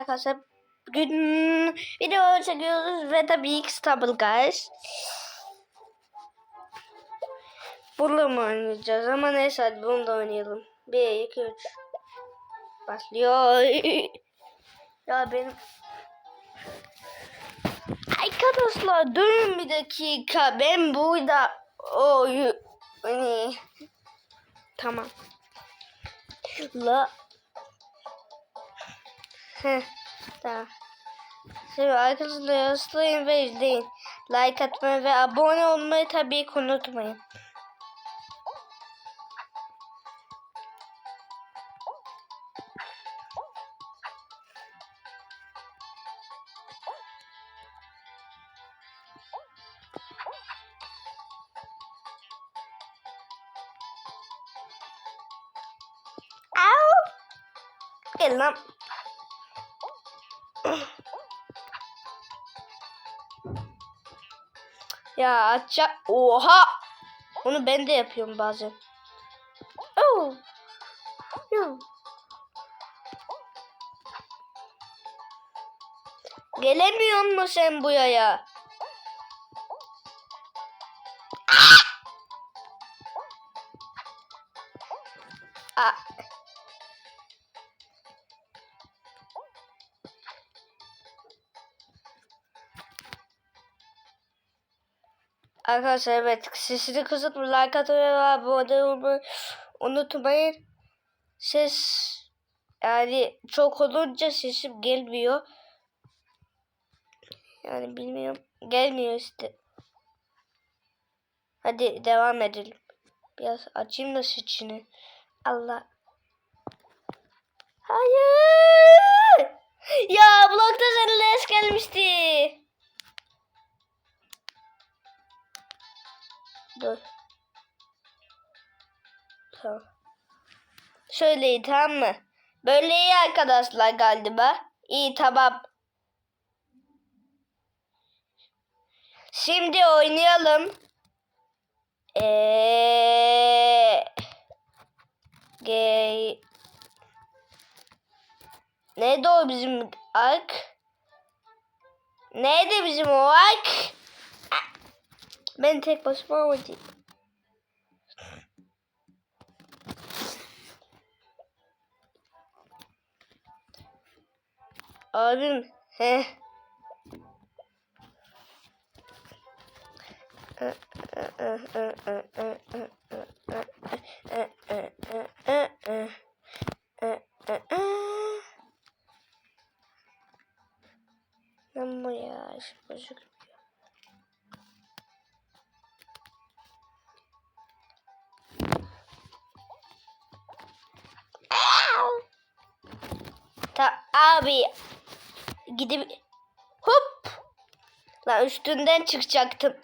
Arkadaşlar bugün video çekiyoruz ve tabii ki Stumble Guys. Bununla mı oynayacağız ama neyse hadi bunu da oynayalım. 1, 2, 3. Başlıyor. ya benim... Arkadaşlar durun bir dakika. Ben burada... Oy... Tamam. La... Heh, tamam. Şimdi arkadaşlar yazlayın ve izleyin. Like atmayı ve abone olmayı tabii ki unutmayın. Gel. Ya açacak. Oha! Onu ben de yapıyorum bazen. Oh. Yo. Gelemiyor mu sen bu yaya? Arkadaşlar evet sesini kısıp like atmayı ve abone olmayı unutmayın. Ses yani çok olunca sesim gelmiyor. Yani bilmiyorum gelmiyor işte. Hadi devam edelim. Biraz açayım da sesini. Allah. Hayır. Ya blokta senin les gelmişti. Dur. Tamam. Şöyle iyi tamam mı? Böyle iyi arkadaşlar galiba. İyi tamam. Şimdi oynayalım. Eee... Gay... Neydi o bizim ark? Neydi bizim o ark? Ben tek başıma oynayayım. Abim he. Ama ya şu bozuk. Abi gidip hop la üstünden çıkacaktım.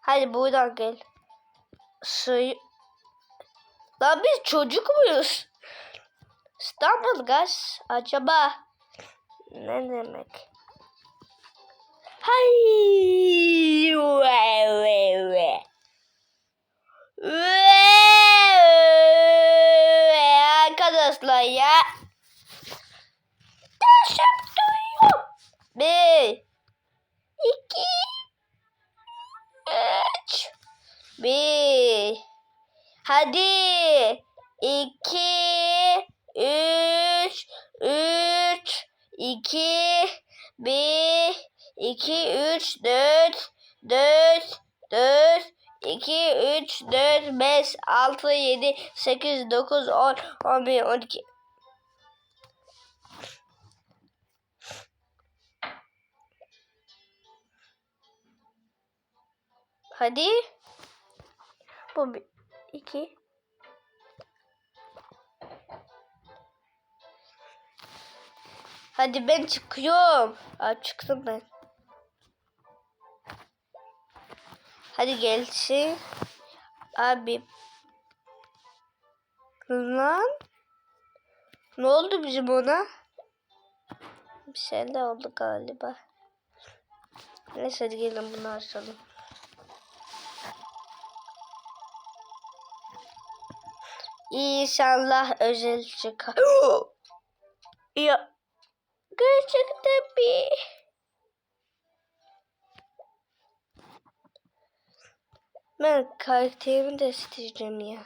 Hadi buradan gel. Suyu. Lan biz çocuk muyuz? İstanbul gaz acaba ne demek? Hay ve ve ve. Ve arkadaşlar ya. Taşıp duyuyor. Bir. iki, Üç. Bir. Hadi. İki. Üç. Üç. iki, Bir. iki, Üç. Dört. Dört. Dört. 2, 3, 4, 5, 6, 7, 8, 9, 10, 11, 12. Hadi. Bu bir, iki. Hadi ben çıkıyorum. Aa, çıktım ben. Hadi gelsin. Abi. Lan. Ne oldu bizim ona? Bir şey de oldu galiba. Neyse hadi gelin bunu açalım. İnşallah özel çıkar. ya gerçekten bir ben karakterimi de isteyeceğim ya.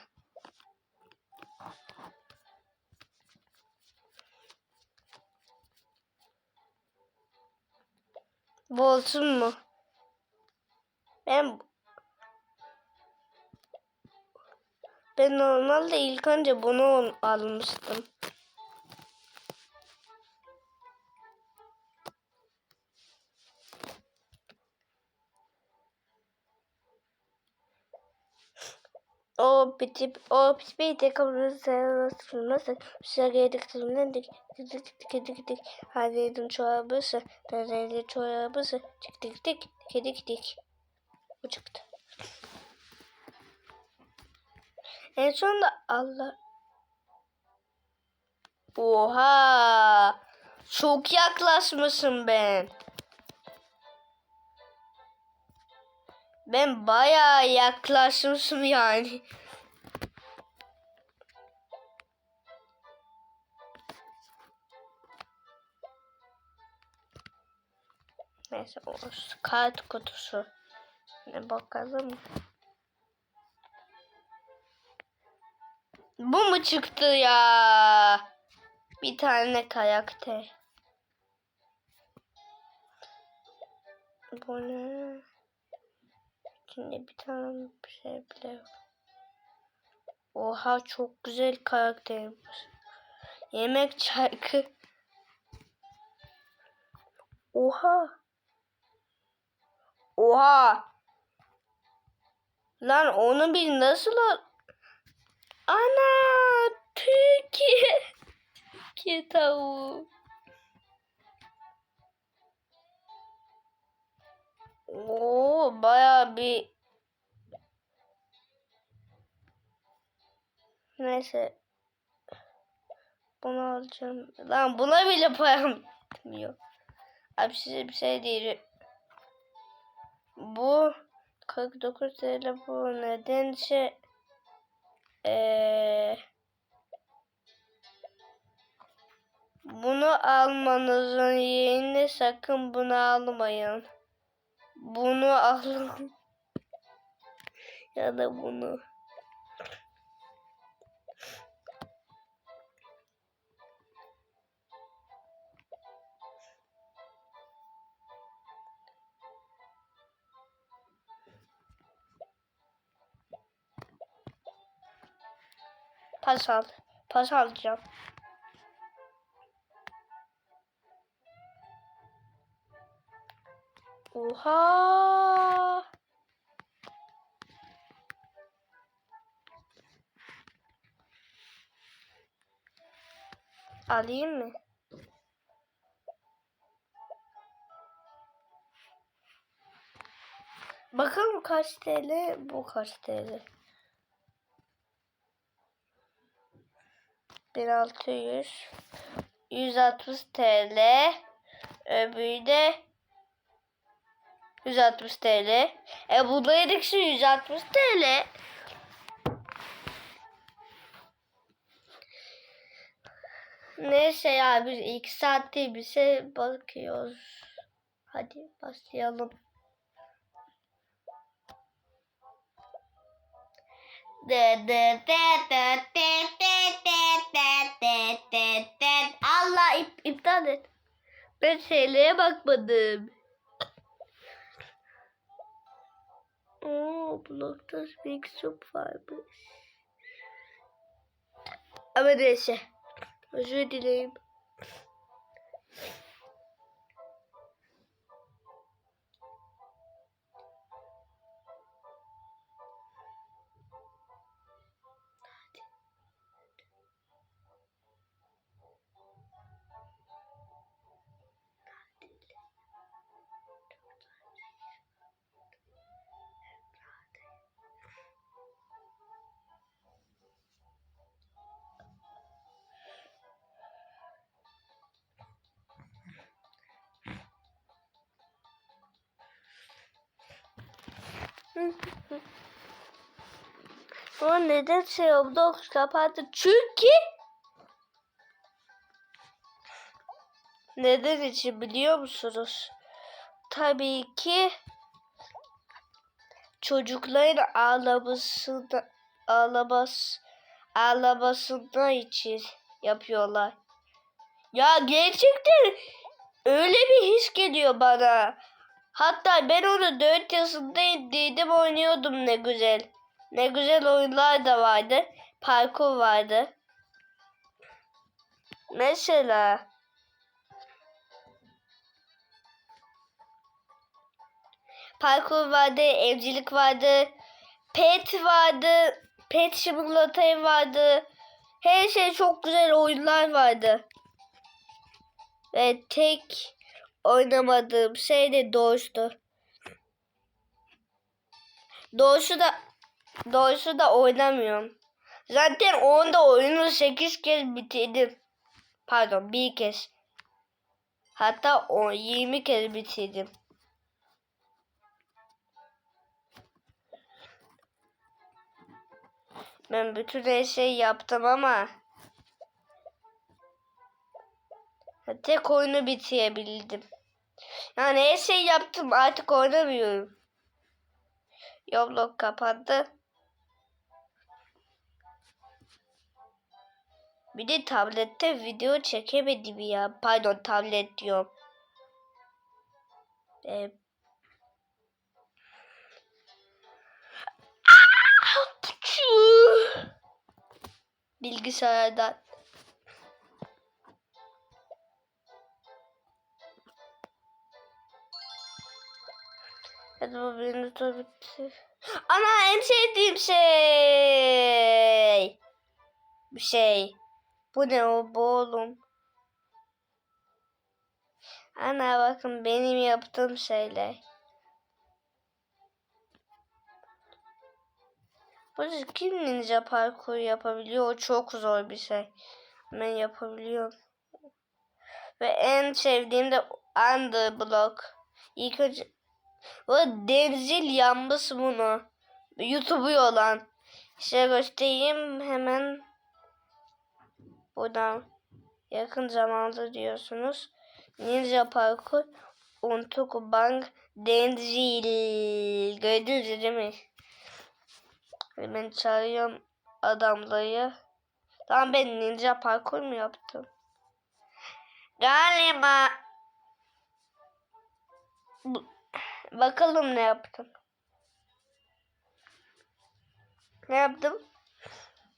Bu olsun mu? Ben ben normalde ilk önce bunu almıştım. Bitip o bitmeyi de kabul nasıl dışarıya diktiğimden dik dik dik dik dik dik halledin çorabısı dereli çorabısı dik dik dik dik dik dik bu çıktı. En sonunda Allah Oha! Çok yaklaşmışım ben. Ben bayağı yaklaşmışım yani. Neyse o kart kutusu. Ne bakalım. Bu mu çıktı ya? Bir tane karakter. Bu ne? İçinde bir tane bir şey bile. Oha çok güzel karakterimiz. Yemek çarkı. Oha. Oha. Lan onu bir nasıl al- Ana Türkiye. Türkiye tavuğu. Oo baya bir Neyse. Bunu alacağım. Lan buna bile param bitmiyor. Abi size bir şey diyeceğim. Bu 49 TL bu nedense ee, bunu almanızın yerine sakın bunu almayın. Bunu alın. ya da bunu. Pas al. Pas alacağım. Oha. Alayım mı? Bakalım kaç TL, bu kaç TL. 1600 160 TL öbürü de 160 TL. E bu da yedikse 160 TL. Neyse ya biz ilk saatte bir şey bakıyoruz. Hadi başlayalım. Allah ip, iptal et. Ben şeylere bakmadım. Oo, blokta mektup varmış. Ama neyse. Özür dileyim. Ama neden şey Roblox kapattı? Çünkü neden için biliyor musunuz? Tabii ki çocukların ağlamasında ağlamas ağlamasından için yapıyorlar. Ya gerçekten öyle bir his geliyor bana. Hatta ben onu 4 yaşındaydım oynuyordum ne güzel. Ne güzel oyunlar da vardı. Parkur vardı. Mesela parkur vardı, evcilik vardı, pet vardı, pet simulator vardı. Her şey çok güzel oyunlar vardı. Ve tek oynamadığım şey de Doğuş'tu. Doğuş'u da Doğuş'u da oynamıyorum. Zaten onda oyunu 8 kez bitirdim. Pardon bir kez. Hatta o 20 kez bitirdim. Ben bütün her şeyi yaptım ama tek oyunu bitirebildim. Yani her şeyi yaptım artık oynamıyorum. Roblox kapandı. Bir de tablette video çekemedim ya. Pardon tablet diyorum. Ee, Bilgisayardan. Hadi bu benim de bitti. Ana en sevdiğim şey. Bir şey. Bu ne o bu oğlum? Ana bakın benim yaptığım şeyler. Bu kim ninja parkur yapabiliyor? O çok zor bir şey. Ben yapabiliyorum. Ve en sevdiğim de Underblock. İlk önce o Denzil yanmış bunu. YouTube'u olan. Size göstereyim hemen. Buradan yakın zamanda diyorsunuz. Ninja Parkur Untuk Bang Denzil. Gördünüz değil mi? Ben çağırıyorum adamları. Tamam ben ninja parkur mu yaptım? Galiba. Bu- Bakalım ne yaptım. Ne yaptım?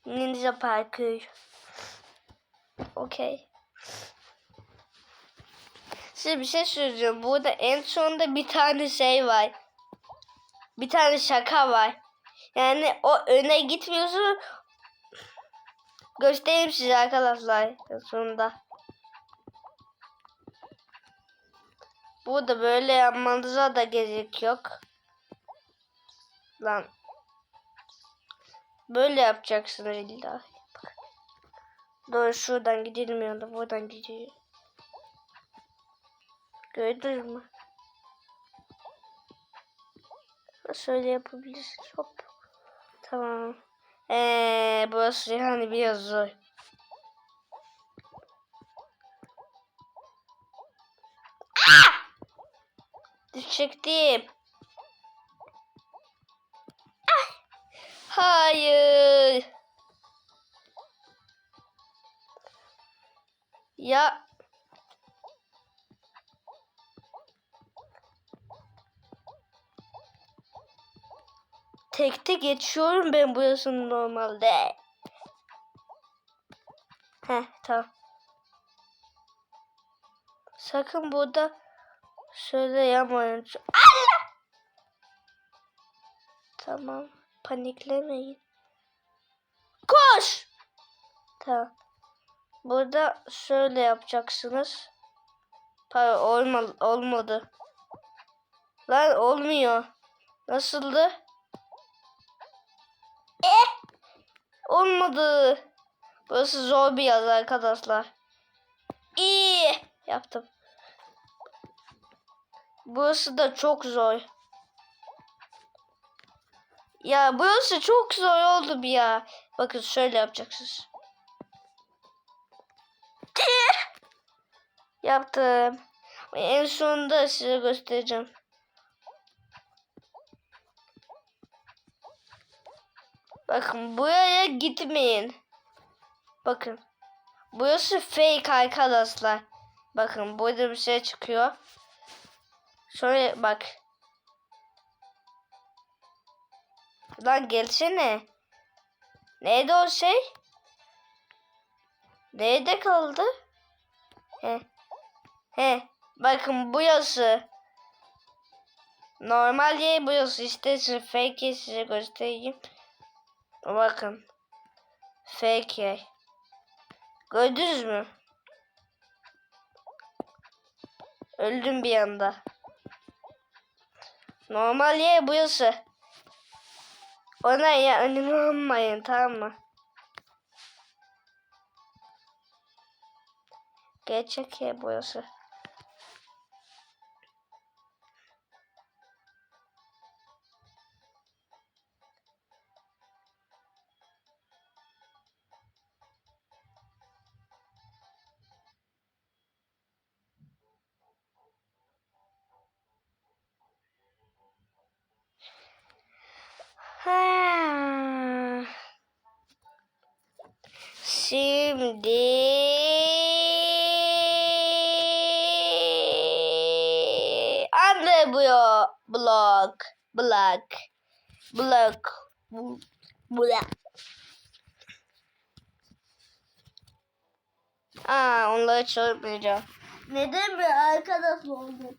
Ninja parkur. Okey. Size bir şey söyleyeceğim. Burada en sonunda bir tane şey var. Bir tane şaka var. Yani o öne gitmiyorsun. Göstereyim size arkadaşlar sonunda. Burada böyle yapmanıza da gerek yok. Lan. Böyle yapacaksınız illa. Bak. Doğru şuradan gidilmiyor da buradan gidiyor. Gördünüz mü? Nasıl öyle yapabilirsin? Hop. Tamam. Eee burası yani biraz zor. Düşecektim. Ah! Hayır. Ya tekte geçiyorum ben burasını normalde. Heh tamam. Sakın burada şöyle yapmayın. Allah! Tamam. Paniklemeyin. Koş! Tamam. Burada şöyle yapacaksınız. Pardon olma, olmadı. Lan olmuyor. Nasıldı? Eh! Olmadı. Burası zor bir yer arkadaşlar. İyi yaptım. Burası da çok zor. Ya burası çok zor oldu bir ya. Bakın şöyle yapacaksınız. Yaptım. En sonunda size göstereceğim. Bakın buraya gitmeyin. Bakın. Burası fake arkadaşlar. Bakın burada bir şey çıkıyor. Şöyle bak. Lan gelsene. Neydi o şey? Nerede kaldı? He. He. Bakın burası. Normal yer burası. İşte size fake size göstereyim. Bakın. Fake yer. Gördünüz mü? Öldüm bir anda. Normal yer burası. Ona ya inanmayın tamam mı? Gerçek yer burası. Şimdi anne bu blok blok blok blok Aa onları çözmeyeceğim. Neden bir arkadaş oldu?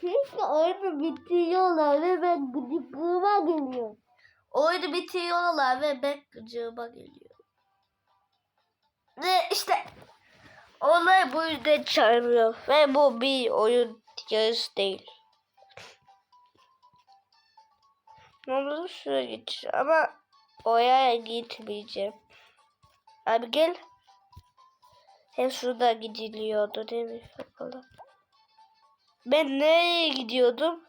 Çünkü oyunu bitiriyorlar ve ben gıcıklığıma geliyorum. Oyunu bitiriyorlar ve ben gıcığıma geliyorum. Ve işte olay bu yüzden çağırıyor. Ve bu bir oyun yarısı değil. Olur şuraya gideceğim ama oraya gitmeyeceğim. Abi gel. Hem şurada gidiliyordu değil mi? Bakalım. Ben nereye gidiyordum?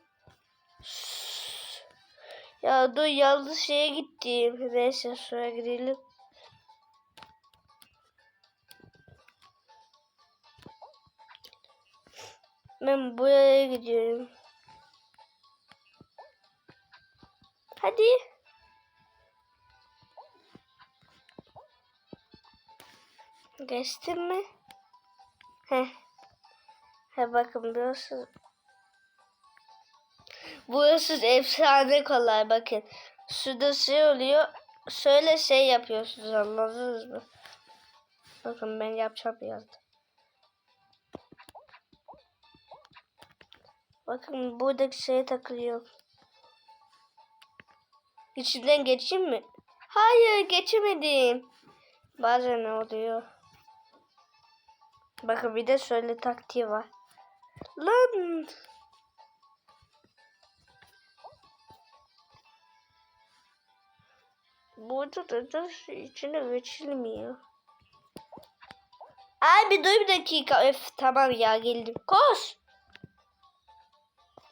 Ya dur yanlış şeye gittim. Neyse şuraya gidelim. Ben buraya gidiyorum. Hadi. Geçtin mi? Heh. He bakın burası Burası efsane kolay bakın. Suda şey oluyor. Şöyle şey yapıyorsunuz anladınız mı? Bakın ben yapacağım birazdan. Bakın buradaki şeye takılıyor. İçinden geçeyim mi? Hayır geçemedim. Bazen ne oluyor? Bakın bir de şöyle taktiği var. Lan. Burada da da içine geçilmiyor. Abi dur bir dakika. Öf tamam ya geldim. Koş.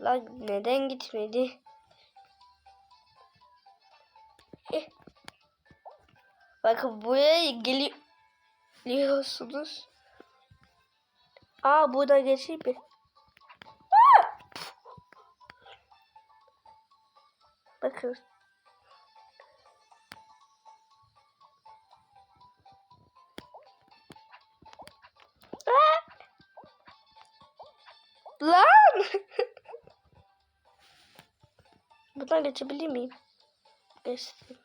Lan neden gitmedi? Eh. Bakın buraya geliyorsunuz. Aa burada geçeyim mi? Bakın. Lan! Buradan geçebilir miyim? Geçtim.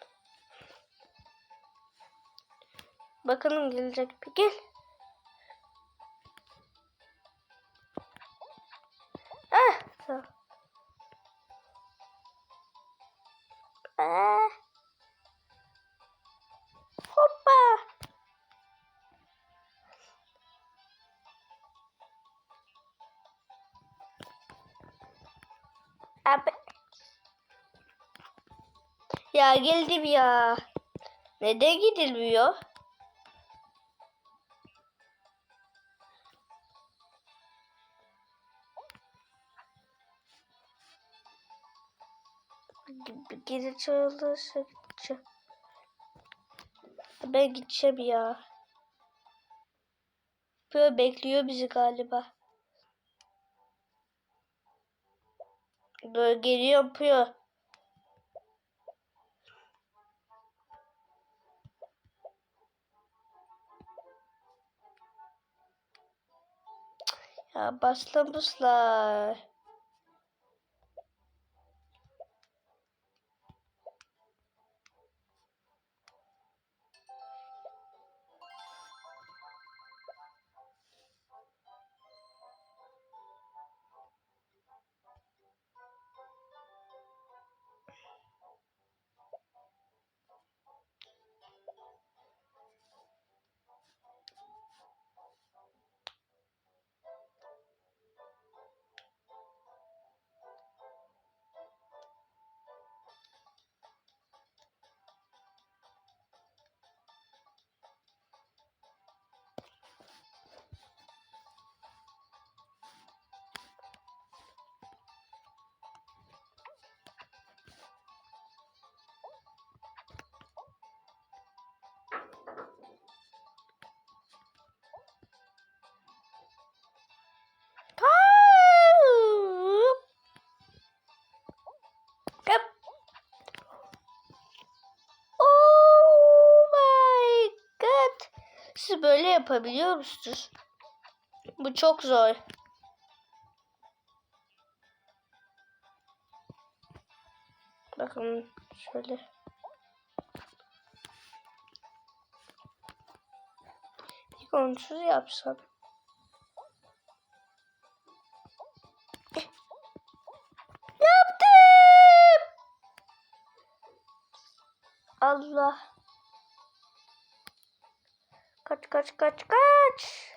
Bakalım gelecek bir gel. Ah, tamam. Ah. Hoppa. Abi. Ya geldim ya. Neden gidilmiyor? Geri çalırsa gideceğim. Ben gideceğim ya. Böyle bekliyor bizi galiba. Dur geliyor Pıyor. Ya başlamışlar. Böyle yapabiliyor musunuz? Bu çok zor. Bakın şöyle. Bir kontrol yapsam. Yaptım. Allah. Kaç kaç kaç kaç.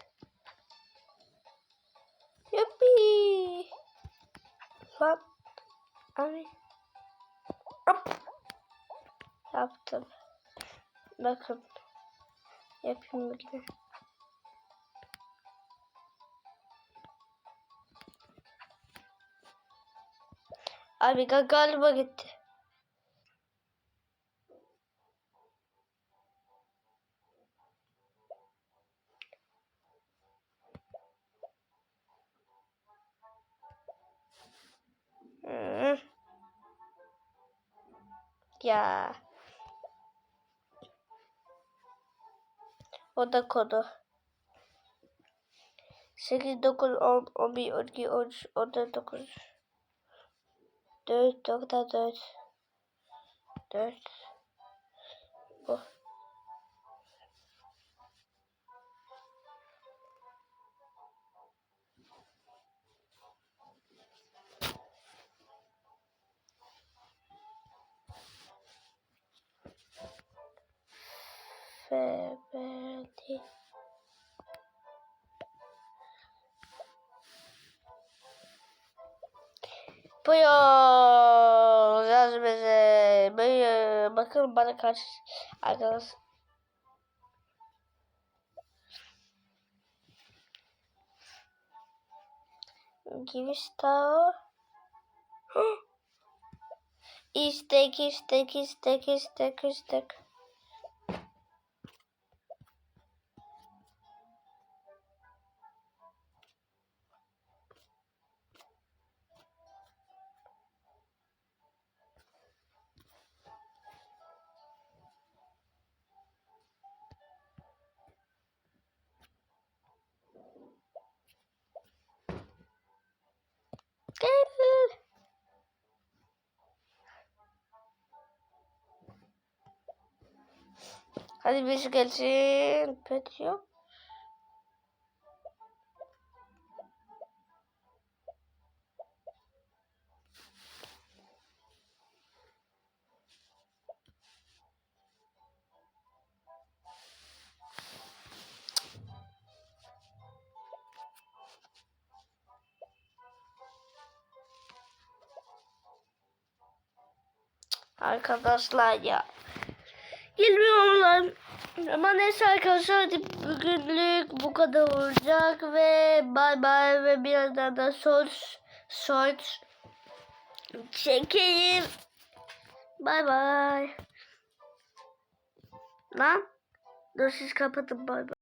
Yuppi. Lan. Ay. Hop. Yaptım. Bakın. Yapayım yine. Abi ga- galiba gitti. Ya. O da kodu. 8, 9, 10, 11, 12, 13, 14, 9. 4, 9, 4. 4. Bu. Febeli. Buyur. Yaz bize. Buyur. Bakın bana kaç arkadaş. Daha. İstek, istek, istek, istek, istek. Hadi birisi gelsin. Pet yok. Arkadaşlar ya. Bilmiyorum. Ama neyse arkadaşlar hadi bugünlük bu kadar olacak ve bay bay ve birazdan da short short çekeyim. Bay bay. Lan. Dur siz kapatın bay bay.